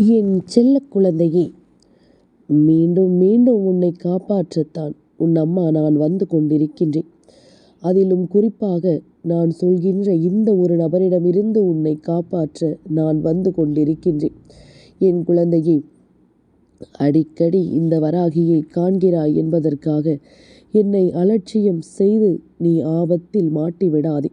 என் செல்ல குழந்தையே மீண்டும் மீண்டும் உன்னை காப்பாற்றத்தான் உன் அம்மா நான் வந்து கொண்டிருக்கின்றேன். அதிலும் குறிப்பாக நான் சொல்கின்ற இந்த ஒரு நபரிடமிருந்து உன்னை காப்பாற்ற நான் வந்து கொண்டிருக்கின்றேன். என் குழந்தையே அடிக்கடி இந்த வராகியை காண்கிறாய் என்பதற்காக என்னை அலட்சியம் செய்து நீ ஆபத்தில் மாட்டிவிடாதே.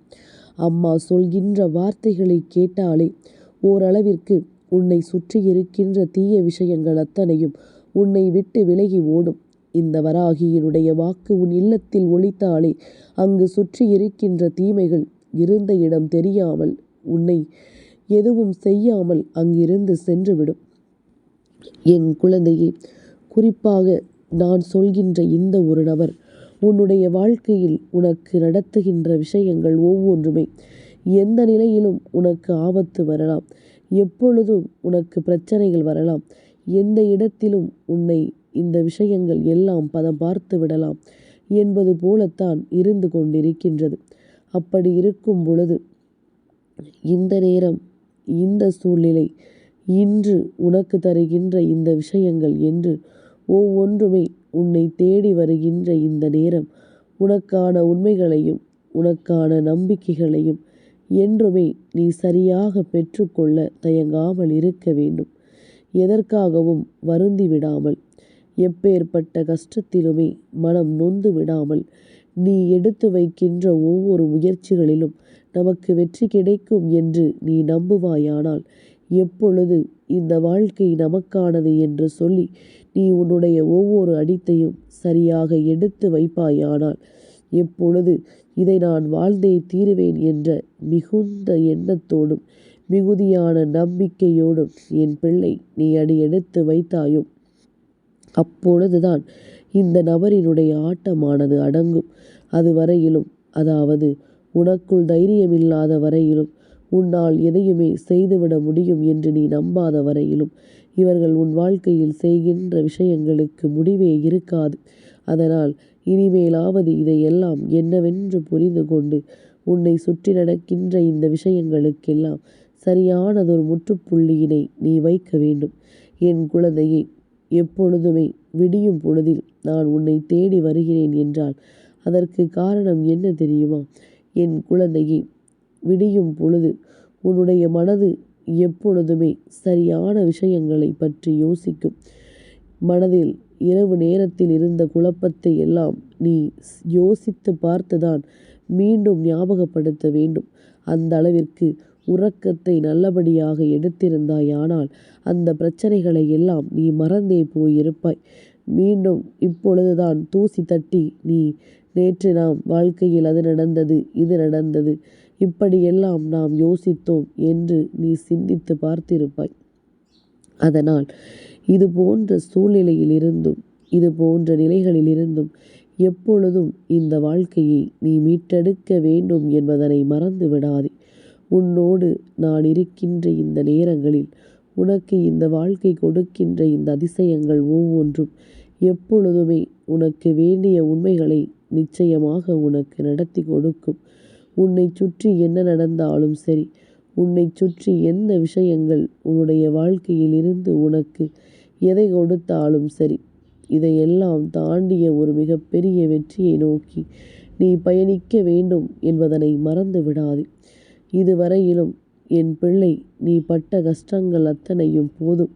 அம்மா சொல்கின்ற வார்த்தைகளை கேட்டாலே ஓரளவிற்கு உன்னை சுற்றி இருக்கின்ற தீய விஷயங்கள் அத்தனையும் உன்னை விட்டு விலகி ஓடும். இந்த வராகியினுடைய வாக்கு உன் இல்லத்தில் ஒழித்தாலே அங்கு சுற்றி இருக்கின்ற தீமைகள் இருந்த இடம் தெரியாமல் உன்னை எதுவும் செய்யாமல் அங்கிருந்து சென்றுவிடும். என் குழந்தையே குறிப்பாக நான் சொல்கின்ற இந்த ஒரு நபர் உன்னுடைய வாழ்க்கையில் உனக்கு நடத்துகின்ற விஷயங்கள் ஒவ்வொன்றுமே எந்த நிலையிலும் உனக்கு ஆபத்து வரலாம். எப்பொழுதும் உனக்கு பிரச்சனைகள் வரலாம். எந்த இடத்திலும் உன்னை இந்த விஷயங்கள் எல்லாம் பதம் பார்த்து விடலாம் என்பது போலத்தான் இருந்து கொண்டிருக்கின்றது. அப்படி இருக்கும் பொழுது இந்த நேரம் இந்த சூழ்நிலை இன்று உனக்கு தருகின்ற இந்த விஷயங்கள் என்று ஒவ்வொன்றுமே உன்னை தேடி வருகின்ற இந்த நேரம் உனக்கான உண்மைகளையும் உனக்கான நம்பிக்கைகளையும் என்றுமே நீ சரியாக பெற்றுக்கொள்ள தயங்காமல் இருக்க வேண்டும். எதற்காகவும் வருந்தி விடாமல் எப்பேற்பட்ட கஷ்டத்திலுமே மனம் நொந்து விடாமல் நீ எடுத்து வைக்கின்ற ஒவ்வொரு முயற்சிகளிலும் நமக்கு வெற்றி கிடைக்கும் என்று நீ நம்புவாயானால் எப்பொழுது இந்த வாழ்க்கை நமக்கானது என்று சொல்லி நீ உன்னுடைய ஒவ்வொரு அடித்தையும் சரியாக எடுத்து வைப்பாயானால் எப்பொழுது இதை நான் வாழ்ந்தே தீருவேன் என்ற மிகுந்த எண்ணத்தோடும் மிகுதியான நம்பிக்கையோடும் என் பிள்ளை நீ அடி எடுத்து வைத்தாயும் அப்பொழுதுதான் இந்த நபரினுடைய ஆட்டமானது அடங்கும். அது வரையிலும் அதாவது உனக்குள் தைரியமில்லாத வரையிலும் உன்னால் எதையுமே செய்துவிட முடியும் என்று நீ நம்பாத வரையிலும் இவர்கள் உன் வாழ்க்கையில் செய்கின்ற விஷயங்களுக்கு முடிவே இருக்காது. அதனால் இனிமேலாவது இதையெல்லாம் என்னவென்று புரிந்து கொண்டு உன்னை சுற்றி நடக்கின்ற இந்த விஷயங்களுக்கெல்லாம் சரியானதொரு முற்றுப்புள்ளியினை நீ வைக்க வேண்டும். என் குழந்தையை எப்பொழுதுமே விடியும் பொழுதில் நான் உன்னை தேடி வருகிறேன் என்றால் அதற்கு காரணம் என்ன தெரியுமா? என் குழந்தையை விடியும் பொழுது உன்னுடைய மனது எப்பொழுதுமே சரியான விஷயங்களை பற்றி யோசிக்கும். மனதில் இரவு நேரத்தில் இருந்த குழப்பத்தை எல்லாம் நீ யோசித்து பார்த்துதான் மீண்டும் ஞாபகப்படுத்த வேண்டும். அந்த அளவிற்கு உறக்கத்தை நல்லபடியாக எடுத்திருந்தாயானால் அந்த பிரச்சனைகளை எல்லாம் நீ மறந்தே போயிருப்பாய். மீண்டும் இப்பொழுதுதான் தூசி தட்டி நீ நேற்று நாம் வாழ்க்கையில் அது நடந்தது இது நடந்தது இப்படியெல்லாம் நாம் யோசித்தோம் என்று நீ சிந்தித்து பார்த்திருப்பாய். அதனால் இது போன்ற சூழ்நிலையில் இருந்தும் இது போன்ற நிலைகளில் இருந்தும் எப்பொழுதும் இந்த வாழ்க்கையை நீ மீட்டெடுக்க வேண்டும் என்பதனை மறந்து விடாதே. உன்னோடு நான் இருக்கின்ற இந்த நேரங்களில் உனக்கு இந்த வாழ்க்கை கொடுக்கின்ற இந்த அதிசயங்கள் ஒவ்வொன்றும் எப்பொழுதுமே உனக்கு வேண்டிய உண்மைகளை நிச்சயமாக உனக்கு நடத்தி கொடுக்கும். உன்னை சுற்றி என்ன நடந்தாலும் சரி உன்னை சுற்றி எந்த விஷயங்கள் உன்னுடைய வாழ்க்கையில் இருந்து உனக்கு எதை கொடுத்தாலும் சரி. இதையெல்லாம் தாண்டிய ஒரு மிகப்பெரிய வெற்றியை நோக்கி நீ பயணிக்க வேண்டும் என்பதனை மறந்து விடாதே. இதுவரையிலும் என் பிள்ளை நீ பட்ட கஷ்டங்கள் அத்தனையும் போதும்.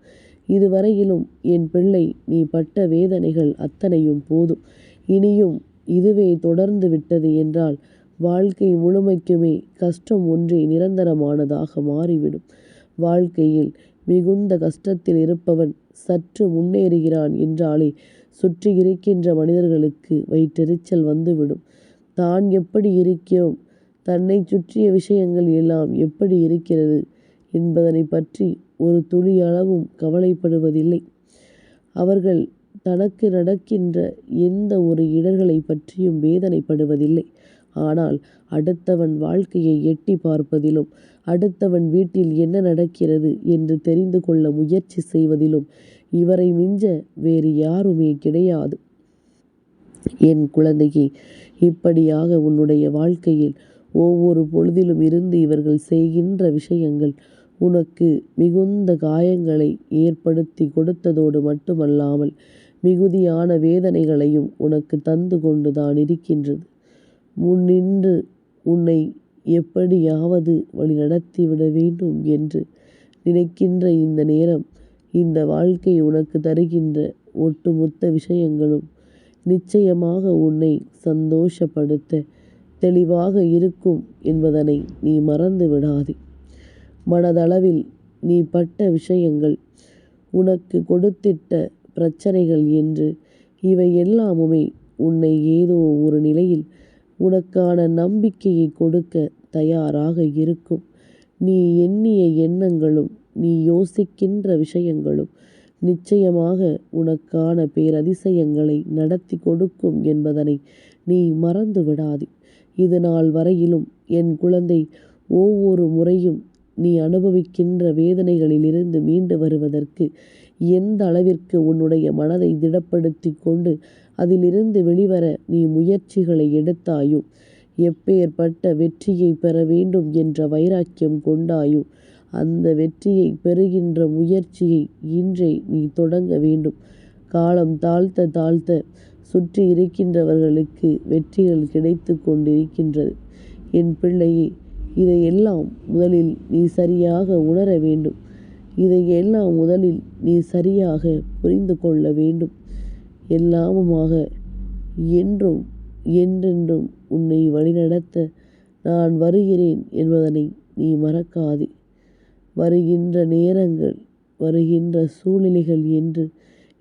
இதுவரையிலும் என் பிள்ளை நீ பட்ட வேதனைகள் அத்தனையும் போதும். இனியும் இதுவே தொடர்ந்து விட்டது என்றால் வாழ்க்கை முழுமைக்குமே கஷ்டம் ஒன்றே நிரந்தரமானதாக மாறிவிடும். வாழ்க்கையில் மிகுந்த கஷ்டத்தில் இருப்பவன் சற்று முன்னேறுகிறான் என்றாலே சுற்றி இருக்கின்ற மனிதர்களுக்கு வயிற்றெரிச்சல் வந்துவிடும். தான் எப்படி இருக்கிறோம்? தன்னை சுற்றிய விஷயங்கள் எல்லாம் எப்படி இருக்கிறது என்பதனை பற்றி ஒரு துளி அளவும் கவலைப்படுவதில்லை. அவர்கள் தனக்கு நடக்கின்ற எந்த ஒரு இடர்களை பற்றியும் வேதனைப்படுவதில்லை. ஆனால் அடுத்தவன் வாழ்க்கையை எட்டி பார்ப்பதிலும் அடுத்தவன் வீட்டில் என்ன நடக்கிறது என்று தெரிந்து கொள்ள முயற்சி செய்வதிலும் இவரை மிஞ்ச வேறு யாருமே கிடையாது. என் குழந்தையே இப்படியாக உன்னுடைய வாழ்க்கையில் ஒவ்வொரு பொழுதிலும் இருந்து இவர்கள் செய்கின்ற விஷயங்கள் உனக்கு மிகுந்த காயங்களை ஏற்படுத்தி கொடுத்ததோடு மட்டுமல்லாமல் மிகுதியான வேதனைகளையும் உனக்கு தந்து கொண்டுதான் இருக்கின்றது. முன்னின்று உன்னை எப்படியாவது வழிநடத்திவிட வேண்டும் என்று நினைக்கின்ற இந்த நேரம் இந்த வாழ்க்கை உனக்கு தருகின்ற ஒட்டுமொத்த விஷயங்களும் நிச்சயமாக உன்னை சந்தோஷப்படுத்த தெளிவாக இருக்கும் என்பதனை நீ மறந்து விடாதே. மனதளவில் நீ பட்ட விஷயங்கள் உனக்கு கொடுத்திட்ட பிரச்சனைகள் என்று இவை எல்லாமுமே உன்னை ஏதோ ஒரு நிலையில் உனக்கான நம்பிக்கையை கொடுக்க தயாராக இருக்கும். நீ எண்ணிய எண்ணங்களும் நீ யோசிக்கின்ற விஷயங்களும் நிச்சயமாக உனக்கான பேரதிசயங்களை நடத்தி கொடுக்கும் என்பதனை நீ மறந்து விடாதே. இது நாள் வரையிலும் என் குழந்தை ஒவ்வொரு முறையும் நீ அனுபவிக்கின்ற வேதனைகளிலிருந்து மீண்டு வருவதற்கு எந்த அளவிற்கு உன்னுடைய மனதை திடப்படுத்தி கொண்டு அதிலிருந்து வெளிவர நீ முயற்சிகளை எடுத்தாயோ? எப்பேற்பட்ட வெற்றியை பெற வேண்டும் என்ற வைராக்கியம் கொண்டாயோ? அந்த வெற்றியை பெறுகின்ற முயற்சியை இன்றே நீ தொடங்க வேண்டும். காலம் தாழ்த்த தாழ்த்த சுற்றி இருக்கின்றவர்களுக்கு வெற்றிகள் கிடைத்து கொண்டிருக்கின்றது. என் பிள்ளையே இதையெல்லாம் முதலில் நீ சரியாக உணர வேண்டும். இதையெல்லாம் முதலில் நீ சரியாக புரிந்து கொள்ள வேண்டும். எல்லாமுமாக என்றும் என்றென்றும் உன்னை வழிநடத்த நான் வருகிறேன் என்பதனை நீ மறக்காதே. வருகின்ற நேரங்கள் வருகின்ற சூழ்நிலைகள் என்று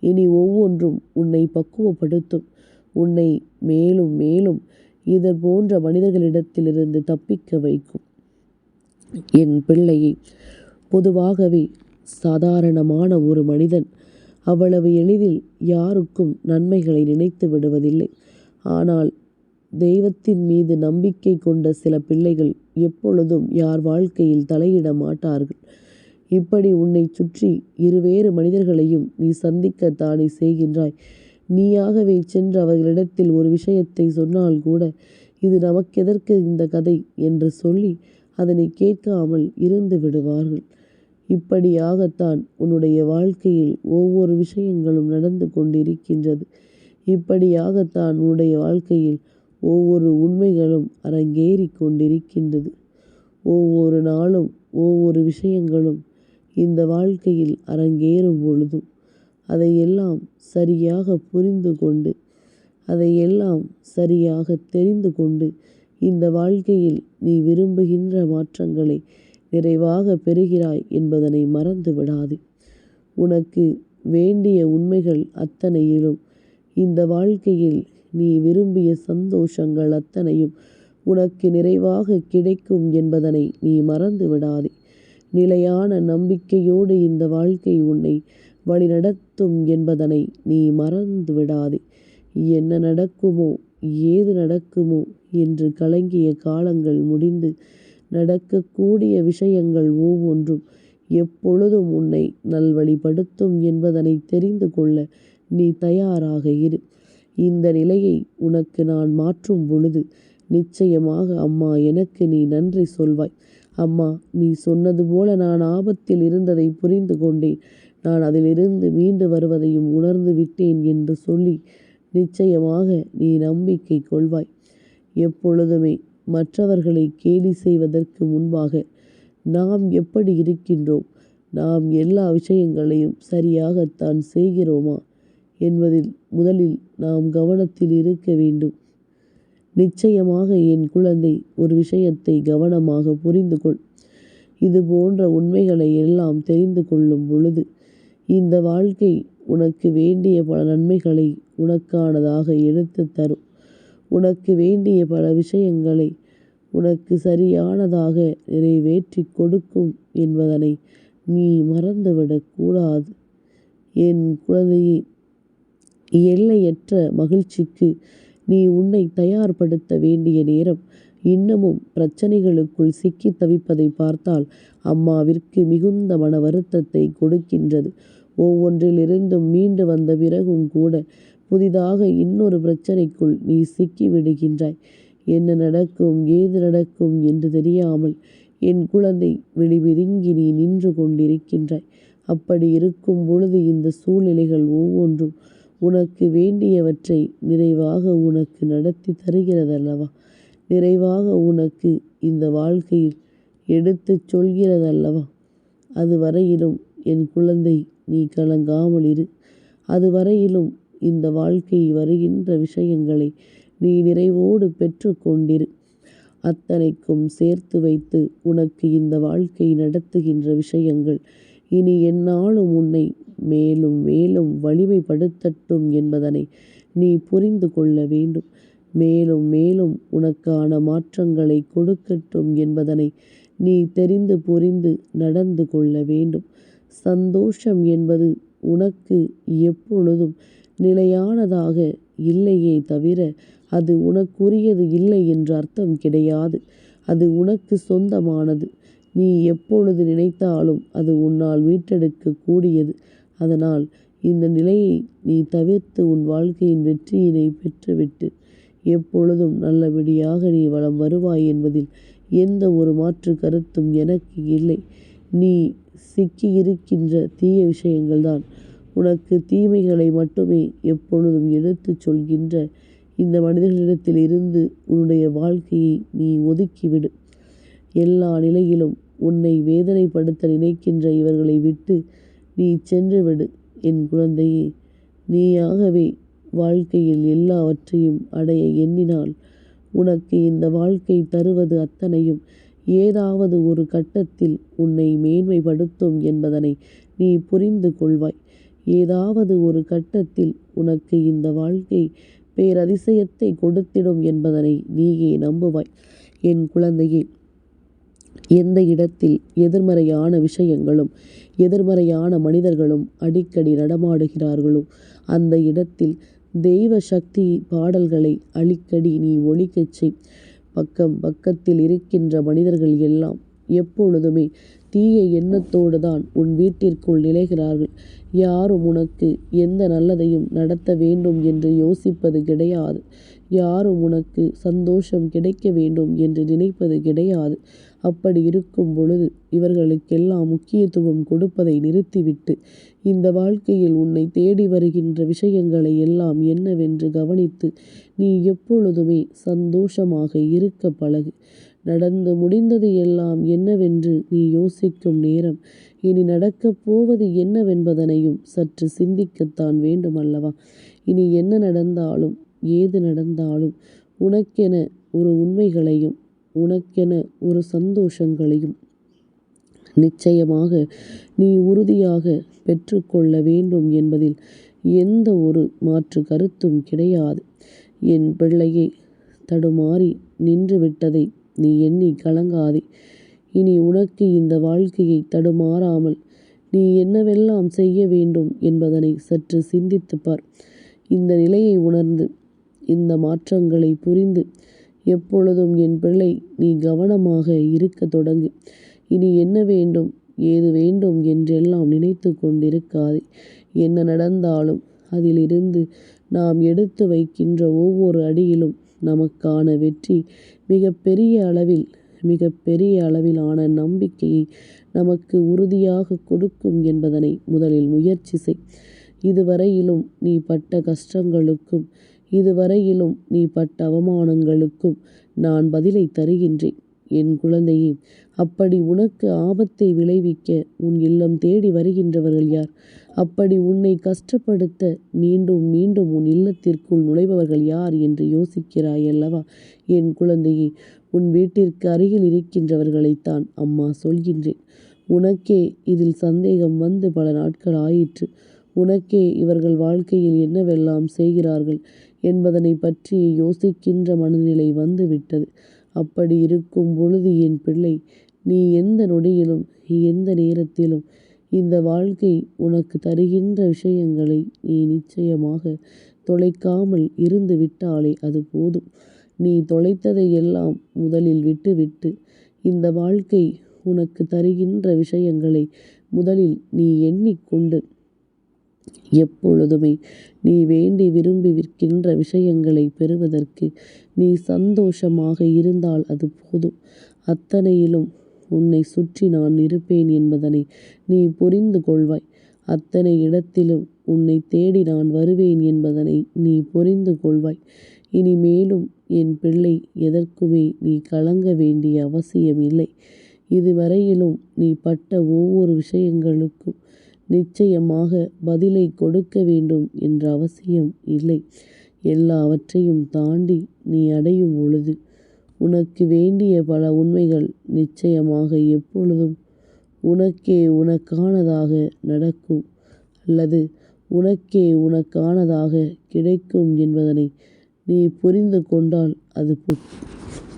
இனி ஒவ்வொன்றும் உன்னை பக்குவப்படுத்தும். உன்னை மேலும் மேலும் இது போன்ற மனிதர்களிடத்திலிருந்து தப்பிக்க வைக்கும். என் பிள்ளையை பொதுவாகவே சாதாரணமான ஒரு மனிதன் அவ்வளவு எளிதில் யாருக்கும் நன்மைகளை நினைத்து விடுவதில்லை. ஆனால் தெய்வத்தின் மீது நம்பிக்கை கொண்ட சில பிள்ளைகள் எப்பொழுதும் யார் வாழ்க்கையில் தலையிட மாட்டார்கள். இப்படி உன்னை சுற்றி இருவேறு மனிதர்களையும் நீ சந்திக்கத்தானே செய்கின்றாய். நீயாகவே சென்று அவர்களிடத்தில் ஒரு விஷயத்தை சொன்னால் கூட இது நமக்கெதற்கு இந்த கதை என்று சொல்லி அதனை கேட்காமல் இருந்து விடுவார்கள். இப்படியாகத்தான் உன்னுடைய வாழ்க்கையில் ஒவ்வொரு விஷயங்களும் நடந்து கொண்டிருக்கின்றது. இப்படியாகத்தான் உன்னுடைய வாழ்க்கையில் ஒவ்வொரு உண்மைகளும் அரங்கேறி கொண்டிருக்கின்றது. ஒவ்வொரு நாளும் ஒவ்வொரு விஷயங்களும் இந்த வாழ்க்கையில் அரங்கேறும் பொழுதும் அதையெல்லாம் சரியாக புரிந்து கொண்டு அதையெல்லாம் சரியாக தெரிந்து கொண்டு இந்த வாழ்க்கையில் நீ விரும்புகின்ற மாற்றங்களை நிறைவாக பெறுகிறாய் என்பதனை மறந்து விடாதே உனக்கு வேண்டிய உண்மைகள் அத்தனையிலும் இந்த வாழ்க்கையில் நீ விரும்பிய சந்தோஷங்கள் அத்தனையும் உனக்கு நிறைவாக கிடைக்கும் என்பதனை நீ மறந்து விடாதே நிலையான நம்பிக்கையோடு இந்த வாழ்க்கை உன்னை வழிநடத்தும் என்பதனை நீ மறந்து விடாதே என்ன நடக்குமோ ஏது நடக்குமோ என்று கலங்கிய காலங்கள் முடிந்து நடக்கக்கூடிய விஷயங்கள் ஒவ்வொன்றும் எப்பொழுதும் உன்னை நல்வழிப்படுத்தும் என்பதனை தெரிந்து கொள்ள நீ தயாராக இரு. இந்த நிலையை உனக்கு நான் மாற்றும் பொழுது நிச்சயமாக அம்மா எனக்கு நீ நன்றி சொல்வாய். அம்மா நீ சொன்னது போல நான் ஆபத்தில் இருந்ததை புரிந்து கொண்டேன். நான் அதிலிருந்து மீண்டு வருவதையும் உணர்ந்து விட்டேன் என்று சொல்லி நிச்சயமாக நீ நம்பிக்கை கொள்வாய். எப்பொழுதுமே மற்றவர்களை கேலி செய்வதற்கு முன்பாக நாம் எப்படி இருக்கின்றோம்? நாம் எல்லா விஷயங்களையும் சரியாகத்தான் செய்கிறோமா? என்பதில் முதலில் நாம் கவனத்தில் இருக்க வேண்டும். நிச்சயமாக என் குழந்தை ஒரு விஷயத்தை கவனமாக புரிந்து கொள். இது போன்ற உண்மைகளை எல்லாம் தெரிந்து கொள்ளும் பொழுது இந்த வாழ்க்கை உனக்கு வேண்டிய பல நன்மைகளை உனக்கானதாக எடுத்து தரும். உனக்கு வேண்டிய பல விஷயங்களை உனக்கு சரியானதாக நிறைவேற்றி கொடுக்கும் என்பதனை நீ மறந்துவிடக் கூடாது. என் குழந்தையை எல்லையற்ற மகிழ்ச்சிக்கு நீ உன்னை தயார்படுத்த வேண்டிய நேரம் இன்னமும் பிரச்சனைகளுக்குள் சிக்கி தவிப்பதை பார்த்தால் அம்மாவிற்கு மிகுந்த மன வருத்தத்தை கொடுக்கின்றது. ஒவ்வொன்றிலிருந்தும் மீண்டு வந்த பிறகும் கூட புதிதாக இன்னொரு பிரச்சனைக்குள் நீ சிக்கி விடுகின்றாய் என்ன நடக்கும் ஏது நடக்கும் என்று தெரியாமல் என் குழந்தை விழிபிதுங்கி நீ நின்று கொண்டிருக்கின்றாய். அப்படி இருக்கும் பொழுது இந்த சூழ்நிலைகள் ஒவ்வொன்றும் உனக்கு வேண்டியவற்றை நிறைவாக உனக்கு நடத்தி தருகிறதல்லவா? நிறைவாக உனக்கு இந்த வாழ்க்கையில் எடுத்துச் சொல்கிறதல்லவா? அது வரையிலும் என் குழந்தை நீ கலங்காமல் இரு. அது வரையிலும் இந்த வாழ்க்கை வருகின்ற விஷயங்களை நீ நிறைவோடு பெற்று கொண்டிரு அத்தனைக்கும் சேர்த்து வைத்து உனக்கு இந்த வாழ்க்கை நடத்துகின்ற விஷயங்கள் இனி என்னாலும் உன்னை மேலும் மேலும் வலிமைப்படுத்தட்டும் என்பதனை நீ புரிந்து கொள்ள வேண்டும். மேலும் மேலும் உனக்கான மாற்றங்களை கொடுக்கட்டும் என்பதனை நீ தெரிந்து புரிந்து நடந்து கொள்ள வேண்டும். சந்தோஷம் என்பது உனக்கு எப்பொழுதும் நிலையானதாக இல்லையே தவிர அது உனக்குரியது இல்லை என்ற அர்த்தம் கிடையாது. அது உனக்கு சொந்தமானது. நீ எப்பொழுது நினைத்தாலும் அது உன்னால் மீட்டெடுக்க கூடியது. அதனால் இந்த நிலையை நீ தவிர்த்து உன் வாழ்க்கையின் வெற்றியினை பெற்றுவிட்டு எப்பொழுதும் நல்லபடியாக நீ வளம் வருவாய் என்பதில் எந்த ஒரு மாற்று கருத்தும் எனக்கு இல்லை. நீ சிக்கி இருக்கின்ற தீய விஷயங்கள்தான் உனக்கு தீமைகளை மட்டுமே எப்பொழுதும் எடுத்துச் சொல்கின்ற இந்த மனிதர்களிடத்தில் இருந்து உன்னுடைய வாழ்க்கையை நீ ஒதுக்கிவிடு. எல்லா நிலையிலும் உன்னை வேதனைப்படுத்த நினைக்கின்ற இவர்களை விட்டு நீ சென்றுவிடு என் குழந்தையே நீயாகவே வாழ்க்கையில் எல்லாவற்றையும் அடைய எண்ணினால் உனக்கு இந்த வாழ்க்கை தருவது அத்தனையும் ஏதாவது ஒரு கட்டத்தில் உன்னை மேன்மைப்படுத்தும் என்பதனை நீ புரிந்து கொள்வாய். ஏதாவது ஒரு கட்டத்தில் உனக்கு இந்த வாழ்க்கை பேரதிசயத்தை கொடுத்திடும் என்பதனை நீயே நம்புவாய். என் குழந்தையே எந்த இடத்தில் எதிர்மறையான விஷயங்களும் எதிர்மறையான மனிதர்களும் அடிக்கடி நடமாடுகிறார்களோ அந்த இடத்தில் தெய்வ சக்தி பாடல்களை அடிக்கடி நீ ஒழிக்கச் செய். பக்கம் பக்கத்தில் இருக்கின்ற மனிதர்கள் எல்லாம் எப்பொழுதுமே தீய எண்ணத்தோடு தான் உன் வீட்டிற்குள் நிலைகிறார்கள். யாரும் உனக்கு எந்த நல்லதையும் நடத்த வேண்டும் என்று யோசிப்பது கிடையாது. யாரும் உனக்கு சந்தோஷம் கிடைக்க வேண்டும் என்று நினைப்பது கிடையாது. அப்படி இருக்கும் பொழுது இவர்களுக்கெல்லாம் முக்கியத்துவம் கொடுப்பதை நிறுத்திவிட்டு இந்த வாழ்க்கையில் உன்னை தேடி வருகின்ற விஷயங்களை எல்லாம் என்னவென்று கவனித்து நீ எப்பொழுதுமே சந்தோஷமாக இருக்க பழகு. நடந்து முடிந்தது எல்லாம் என்னவென்று நீ யோசிக்கும் நேரம். இனி நடக்கப் போவது என்னவென்பதனையும் சற்று சிந்திக்கத்தான் வேண்டும் அல்லவா இனி என்ன நடந்தாலும் ஏது நடந்தாலும் உனக்கென ஒரு உண்மைகளையும் உனக்கென ஒரு சந்தோஷங்களையும் நிச்சயமாக நீ உறுதியாக பெற்றுக்கொள்ள வேண்டும் என்பதில் எந்த ஒரு மாற்று கருத்தும் கிடையாது. என் பிள்ளையை தடுமாறி நின்றுவிட்டதை நீ எண்ணி கலங்காதே. இனி உனக்கு இந்த வாழ்க்கையை தடுமாறாமல் நீ என்னவெல்லாம் செய்ய வேண்டும் என்பதனை சற்று சிந்தித்துப்பார் இந்த நிலையை உணர்ந்து இந்த மாற்றங்களை புரிந்து எப்பொழுதும் என் பிள்ளை நீ கவனமாக இருக்க தொடங்கு. இனி என்ன வேண்டும் ஏது வேண்டும் என்றெல்லாம் நினைத்து கொண்டிருக்காதே. என்ன நடந்தாலும் அதிலிருந்து நாம் எடுத்து வைக்கின்ற ஒவ்வொரு அடியிலும் நமக்கான வெற்றி. மிக பெரிய அளவில் மிக பெரிய அளவிலான நம்பிக்கையை நமக்கு உறுதியாக கொடுக்கும் என்பதனை முதலில் முயற்சி செய். இதுவரையிலும் நீ பட்ட கஷ்டங்களுக்கும் இதுவரையிலும் நீ பட்ட அவமானங்களுக்கும் நான் பதிலை தருகின்றேன். என் குழந்தையே அப்படி உனக்கு ஆபத்தை விளைவிக்க உன் இல்லம் தேடி வருகின்றவர்கள் யார்? அப்படி உன்னை கஷ்டப்படுத்த மீண்டும் மீண்டும் உன் இல்லத்திற்குள் நுழைபவர்கள் யார் என்று யோசிக்கிறாய் அல்லவா? என் குழந்தையே உன் வீட்டிற்கு அருகில் இருக்கின்றவர்களைத்தான் அம்மா சொல்கின்றேன். உனக்கே இதில் சந்தேகம் வந்து பல நாட்கள் ஆயிற்று. உனக்கே இவர்கள் வாழ்க்கையில் என்னவெல்லாம் செய்கிறார்கள் என்பதனை பற்றி யோசிக்கின்ற மனநிலை வந்து விட்டது அப்படி இருக்கும் பொழுது என் பிள்ளை நீ எந்த நொடியிலும் எந்த நேரத்திலும் இந்த வாழ்க்கை உனக்கு தருகின்ற விஷயங்களை நீ நிச்சயமாக தொலைக்காமல் இருந்து விட்டாலே அது போதும். நீ தொலைத்ததை எல்லாம் முதலில் விட்டுவிட்டு இந்த வாழ்க்கை உனக்கு தருகின்ற விஷயங்களை முதலில் நீ எண்ணிக்கொண்டு எப்பொழுதுமே நீ வேண்டி விரும்பி விற்கின்ற விஷயங்களை பெறுவதற்கு நீ சந்தோஷமாக இருந்தால் அது போதும். அத்தனையிலும் உன்னை சுற்றி நான் இருப்பேன் என்பதனை நீ புரிந்து கொள்வாய். அத்தனை இடத்திலும் உன்னை தேடி நான் வருவேன் என்பதனை நீ புரிந்து கொள்வாய். இனிமேலும் என் பிள்ளை எதற்குமே நீ கலங்க வேண்டிய அவசியம் இல்லை இதுவரையிலும் நீ பட்ட ஒவ்வொரு விஷயங்களுக்கும் நிச்சயமாக பதிலை கொடுக்க வேண்டும் என்ற அவசியம் இல்லை. எல்லாவற்றையும் தாண்டி நீ அடையும் பொழுது உனக்கு வேண்டிய பல உண்மைகள் நிச்சயமாக எப்பொழுதும் உனக்கே உனக்கானதாக நடக்கும் அல்லது உனக்கே உனக்கானதாக கிடைக்கும் என்பதனை நீ புரிந்து கொண்டால் அது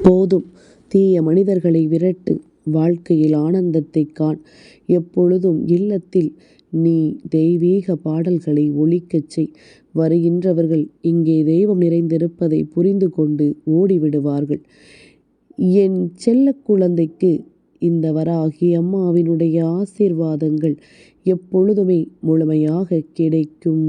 போதும். தீய மனிதர்களை விரட்டு வாழ்க்கையில் ஆனந்தத்தை காண். எப்பொழுதும் இல்லத்தில் நீ தெய்வீக பாடல்களை ஒலிக்கச் செய். வருகின்றவர்கள் இங்கே தெய்வம் நிறைந்திருப்பதை புரிந்து கொண்டு ஓடிவிடுவார்கள். என் செல்ல குழந்தைக்கு இந்த வராகி அம்மாவினுடைய ஆசீர்வாதங்கள் எப்பொழுதுமே முழுமையாக கிடைக்கும்.